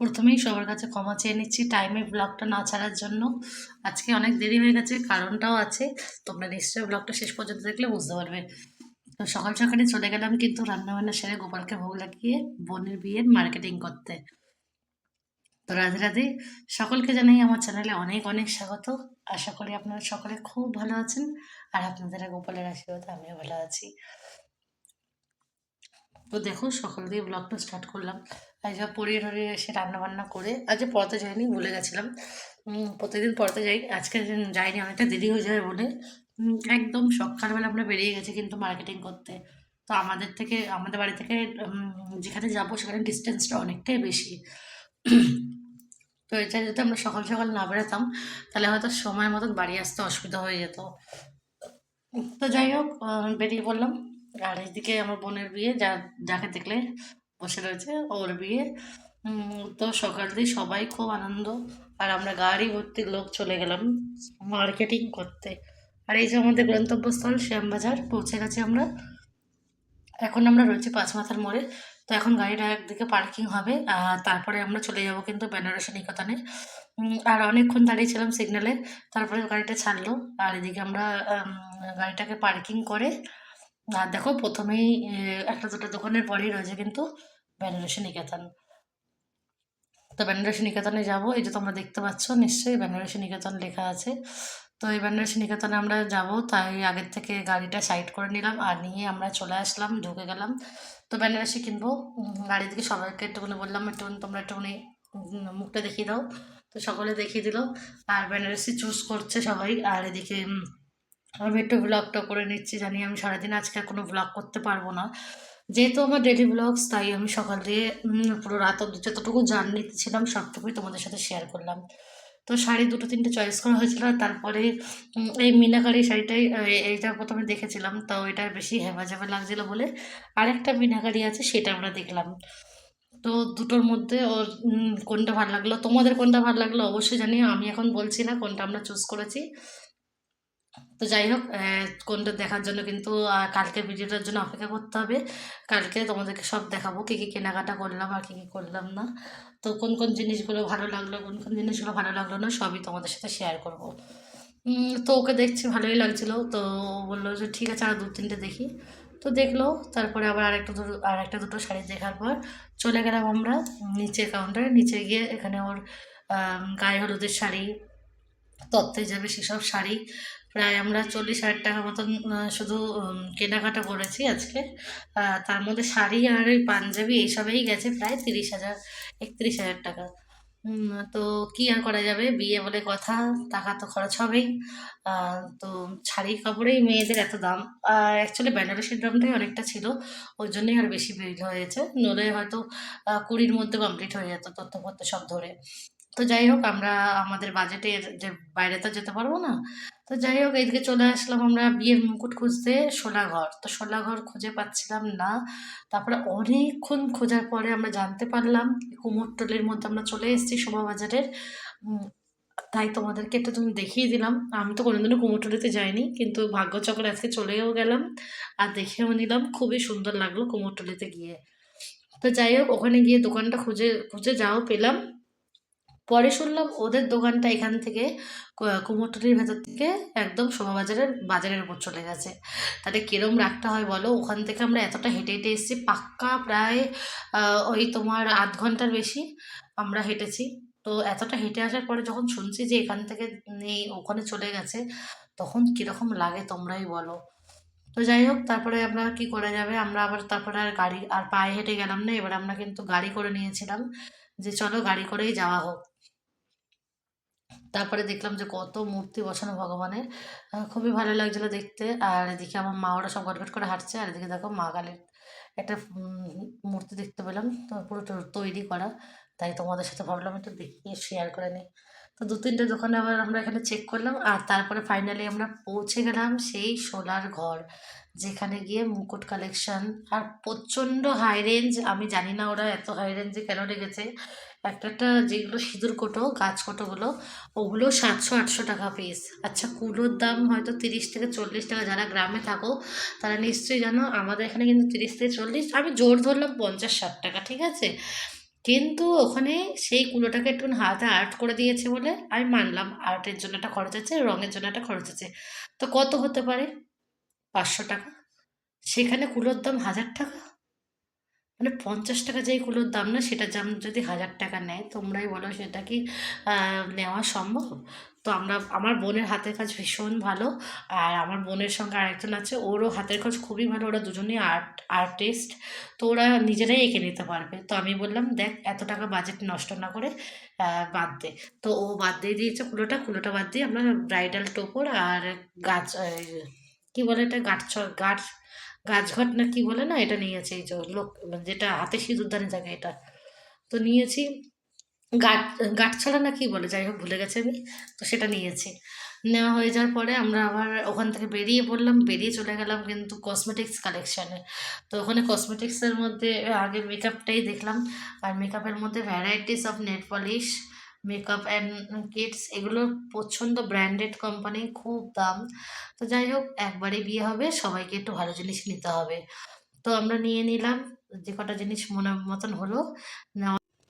প্রথমেই সবার কাছে ক্ষমা চেয়ে নিচ্ছি টাইমে ব্লগটা না ছাড়ার জন্য। আজকে অনেক দেরি হয়ে গেছে, কারণটাও আছে। তোমরা নিশ্চয়ই ব্লগটা শেষ পর্যন্ত দেখলে বুঝতে পারবে। তো সকাল সকালে চলে গেলাম কিন্তু রান্নাবান্না সেরে গোপালকে ভোগ লাগিয়ে বোনের বিয়ের মার্কেটিং করতে। তো রাধে রাধে, সকলকে জানাই আমার চ্যানেলে অনেক অনেক স্বাগত। আশা করি আপনারা সকলে খুব ভালো আছেন। আর আপনাদের গোপালের আশীর্বাদ আমিও ভালো আছি। তো দেখো সকাল দিয়ে ব্লগটা স্টার্ট করলাম। আজ যা পড়িয়ে টরিয়ে এসে রান্না বান্না করে আজকে পড়তে যাইনি ভুলে গেছিলাম। প্রতিদিন পড়তে যাই, আজকে যাইনি অনেকটা দেরি হয়ে যাবে বলে। একদম সকালবেলা আমরা বেরিয়ে গেছি কিন্তু মার্কেটিং করতে। তো আমাদের থেকে, আমাদের বাড়ি থেকে যেখানে যাব সেখানে ডিস্টেন্সটা অনেকটাই বেশি। তো এটা যদি আমরা সকাল সকাল না বেরোতাম তাহলে হয়তো সময় মতন বাড়ি আসতে অসুবিধা হয়ে যেত। তো যাই হোক বেরিয়ে পড়লাম। আর এইদিকে আমার বোনের বিয়ে, যা, যাকে দেখলে বসে রয়েছে, ওর বিয়ে। তো সকাল দিয়ে সবাই খুব আনন্দ। আর আমরা গাড়ি ভর্তি লোক চলে গেলাম মার্কেটিং করতে। আর এই যে আমাদের গন্তব্যস্থল, শ্যামবাজার, পৌঁছে গেছি আমরা। এখন আমরা রয়েছি পাঁচ মাথার মোড়ে। তো এখন গাড়িটা একদিকে পার্কিং হবে, আর তারপরে আমরা চলে যাব কিন্তু বেনারসি নিকেতনে আর অনেকক্ষণ দাঁড়িয়েছিলাম সিগন্যালে তারপরে গাড়িটা ছাড়লো। আর এদিকে আমরা গাড়িটাকে পার্কিং করে আর দেখো প্রথমেই একটা দুটো দোকানের পরেই রয়েছে কিন্তু বেনারসি নিকেতন তো বেনারসি নিকেতনে যাব, এই যে তোমরা দেখতে পাচ্ছ, নিশ্চয়ই বেনারসি নিকেতন লেখা আছে। তো এই বেনারসি নিকেতনে আমরা যাব, তাই আগের থেকে গাড়িটা সাইড করে নিলাম আর নিয়ে আমরা চলে আসলাম, ঢুকে গেলাম। তো বেনারসি কিনবো। গাড়ি থেকে সবাইকে একটুখানি বললাম একটুখানি তোমরা একটুখানি মুখটা দেখিয়ে দাও। তো সকলে দেখিয়ে দিল। আর বেনারসি চুজ করছে সবাই। আর এদিকে আমি একটু ব্লগটা করে নিচ্ছি, জানি আমি সারাদিন আজকে আর কোনো ব্লগ করতে পারব না। যেহেতু আমার ডেলি ব্লগস তাই আমি সকাল দিয়ে পুরো রাত অব্দি যতটুকু জার্নিতে ছিলাম সবটুকুই তোমাদের সাথে শেয়ার করলাম। তো শাড়ি দুটো তিনটে চয়েস করা হয়েছিল তারপরে এই মিনাকারি শাড়িটাই এইটা প্রথমে দেখেছিলাম, তো এটা বেশি হেভা হেভা লাগছিল বলে। আরেকটা মিনাকারি আছে, সেটা আমরা দেখলাম। তো দুটোর মধ্যে ওর কোনটা ভালো লাগল, তোমাদের কোনটা ভালো লাগল অবশ্যই জানিও, আমি এখন বলছি না কোনটা আমরা চুজ করেছি। তো যাই হোক কোনটা দেখার জন্য কিন্তু আহ, কালকে ভিডিওটার জন্য অপেক্ষা করতে হবে। কালকে তোমাদেরকে সব দেখাবো কী কী কেনাকাটা করলাম আর কী কী করলাম না। তো কোন কোন জিনিসগুলো ভালো লাগল কোন কোন জিনিসগুলো ভালো লাগল না সবই তোমাদের সাথে শেয়ার করব। তো ওকে দেখছি ভালোই লাগছিল। তো বলল যে ঠিক আছে আর দু তিনটে দেখি। তো দেখল তারপরে আবার আরেকটা দুটো আর একটা দুটো শাড়ি দেখার পর চলে গেলাম আমরা নিচে কাউন্টারে নিচে গিয়ে এখানে ওর গায়ে হলুদের শাড়ি তত্ত্বে যাবে সেসব শাড়ি। প্রায় আমরা চল্লিশ হাজার টাকা মতন শুধু কেনাকাটা করেছি আজকে। তার মধ্যে শাড়ি আর ওই পাঞ্জাবি এইসবেই গেছে প্রায় তিরিশ হাজার, একত্রিশ হাজার টাকা। তো কি আর করা যাবে? বিয়ে বলে কথা, টাকা তো খরচ হবেই। তো শাড়ি কাপড়েই মেয়েদের এত দাম। অ্যাকচুয়ালি বেনারসির দামটাই অনেকটা ছিল, ওই জন্যই আর বেশি বিল হয়েছে। নলে হয়তো কুড়ির মধ্যে কমপ্লিট হয়ে যেত তথ্যপত্র সব ধরে। তো যাই হোক আমরা আমাদের বাজেটের যে বাইরে তো যেতে পারব না, তো যাই হোক এইদিকে চলে আসলাম আমরা বিয়ের মুকুট খুঁজতে শোলাঘর। তো শোলাঘর খুঁজে পাচ্ছিলাম না। তারপরে অনেকক্ষণ খোঁজার পরে আমরা জানতে পারলাম কুমোরটলির মধ্যে আমরা চলে এসেছি শোভাবাজারের তাই তোমাদেরকে একটু তুমি দেখিয়ে দিলাম। আমি তো কোনোদিনও কুমোরটলিতে যাইনি, কিন্তু ভাগ্যচক্রে আজকে চলেও গেলাম আর দেখেও নিলাম, খুবই সুন্দর লাগল কুমোরটলিতে গিয়ে। তো যাই হোক ওখানে গিয়ে দোকানটা খুঁজে খুঁজে যাও পেলাম। পরে শুনলাম ওদের দোকানটা এখান থেকে কুমোরটুলির ভেতর থেকে একদম শোভাবাজারের বাজারের উপর চলে গেছে। তাহলে কিরম রাখতে হয় বলো? ওখান থেকে আমরা এতটা হেঁটে হেঁটে এসেছি, পাক্কা প্রায় ওই তোমার আধ ঘণ্টার বেশি আমরা হেঁটেছি। তো এতটা হেঁটে আসার পরে যখন শুনছি যে এখান থেকে নেই, ওখানে চলে গেছে, তখন কীরকম লাগে তোমরাই বলো। তো যাই হোক, তারপরে আমরা কি করা যাবে? আমরা আবার তারপরে আর গাড়ি, আর পায়ে হেঁটে গেলাম না। এবার আমরা কিন্তু গাড়ি করে নিয়েছিলাম যে চলো গাড়ি করেই যাওয়া হোক। তারপরে দেখলাম যে কত মূর্তি বসানো ভগবানের। খুবই ভালো লাগছিল দেখতে। আর এদিকে আমার মা ওরা সব গটগট করে হাঁটছে। আর এদিকে দেখো মা কালীর একটা মূর্তি দেখতে পেলাম। পুরো তৈরি করা। তাই তোমাদের সাথে ভাবলাম একটু দেখিয়ে শেয়ার করে নিই। তো দু তিনটে দোকানে আবার আমরা এখানে চেক করলাম, আর তারপরে ফাইনালি আমরা পৌঁছে গেলাম সেই সোলার ঘর, যেখানে গিয়ে মুকুট কালেকশন আর প্রচণ্ড হাই রেঞ্জ আমি জানি না ওরা এত হাই রেঞ্জে কেন রেখেছে, একটা একটা যেগুলো সিঁদুর কোটো, গাছ কোটোগুলো, ওগুলো সাতশো আটশো টাকা পিস আচ্ছা কুলোর দাম হয়তো তিরিশ থেকে চল্লিশ টাকা, যারা গ্রামে থাকো, তারা নিশ্চয়ই জানো, আমাদের এখানে কিন্তু তিরিশ থেকে চল্লিশ, আমি জোর ধরলাম পঞ্চাশ ষাট টাকা, ঠিক আছে? কিন্তু ওখানে সেই কুলোটাকে একটু হাতে আর্ট করে দিয়েছে বলে আমি মানলাম। আর্টের জন্য একটা খরচ আছে, রঙের জন্য একটা খরচ আছে। তো কত হতে পারে? পাঁচশো টাকা? সেখানে কুলোর দাম হাজার টাকা? মানে পঞ্চাশ টাকা যেই কুলোর দাম না সেটা দাম যদি হাজার টাকা নেয়, তোমরাই বলো সেটা কি নেওয়া সম্ভব? তো আমরা, আমার বোনের হাতের কাজ ভীষণ ভালো। আর আমার বোনের সঙ্গে আরেকজন আছে, ওরও হাতের কাজ খুবই ভালো, ওরা দুজনেই আর্ট, আর্টিস্ট। তো ওরা নিজেরাই এঁকে নিতে পারবে। তো আমি বললাম, দেখ, এত টাকা বাজেট নষ্ট না করে বাদ দে। তো ও বাদ দিয়ে দিয়েছে কুলোটা কুলোটা বাদ দিয়ে আমরা ব্রাইডাল টোপর আর গাছ কি বলে এটা গাছ গাছ গাছঘট না কি বলে না, এটা নিয়েছি, এই যে লোক, যেটা হাতে সিঁদুরদানি থাকে এটা। তো নিয়েছি। গাঠ গাঁটছড়া না কি বলে, যাই হোক ভুলে গেছে আমি, তো সেটা নিয়েছি। নেওয়া হয়ে যাওয়ার পরে আমরা আবার ওখান থেকে বেরিয়ে পড়লাম, বেরিয়ে চলে গেলাম কিন্তু কসমেটিক্স কালেকশানে তো ওখানে কসমেটিক্সের মধ্যে, আগে মেকআপটাই দেখলাম, আর মেকআপের মধ্যে varieties of nail polish makeup and kits এগুলো প্রচণ্ড ব্র্যান্ডেড কোম্পানি খুব দাম। তো যাই হোক একবারে বিয়ে হবে, সবাইকে একটু ভালো জিনিস নিতে হবে। তো আমরা নিয়ে নিলাম, যে কটা জিনিস মনে মতন হলো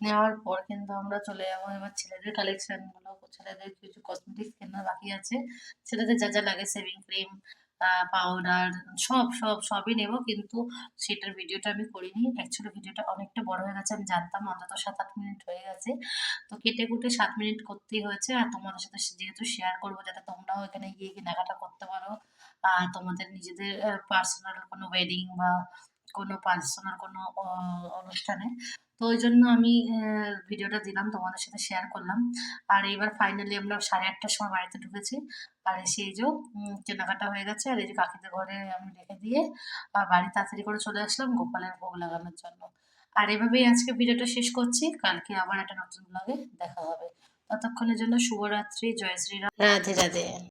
নেওয়ার পর কিন্তু আমরা চলে যাব। এবার ছেলেদের কালেকশনগুলো ছেলেদের কিছু কসমেটিক্স কেনা বাকি আছে। ছেলেদের যা যা লাগে সেভিং ক্রিম পাউডার সব সব, সবই নেব। কিন্তু সেটার ভিডিওটা আমি করিনি। অ্যাকচুয়ালি ভিডিওটা অনেকটা বড় হয়ে গেছে, আমি জানতাম অন্তত সাত আট মিনিট হয়ে গেছে। তো কেটে কুটে সাত মিনিট করতেই হয়েছে। আর তোমাদের সাথে যেহেতু শেয়ার করব, যাতে তোমরাও এখানে গিয়ে কেনাকাটা করতে পারো। আর তোমাদের নিজেদের পার্সোনাল কোনো ওয়েডিং বা কোনো পার্সোনাল কোনো অনুষ্ঠানে। তো ওই জন্য আমি ভিডিওটা দিলাম, তোমাদের সাথে শেয়ার করলাম। আর এবার ফাইনালি আমরা সাড়ে আটটার সময় বাড়িতে ঢুকেছি। আর এসে এই যে কেনাকাটা হয়ে গেছে। আর এই যে কাকিদের ঘরে আমি রেখে দিয়ে বাড়ি তাড়াতাড়ি করে চলে আসলাম গোপালের ভোগ লাগানোর জন্য। আর এভাবেই আজকে ভিডিওটা শেষ করছি। কালকে আবার একটা নতুন ব্লগে দেখা হবে। ততক্ষণের জন্য শুভরাত্রি, জয় শ্রীরাম। রাধে রাধে।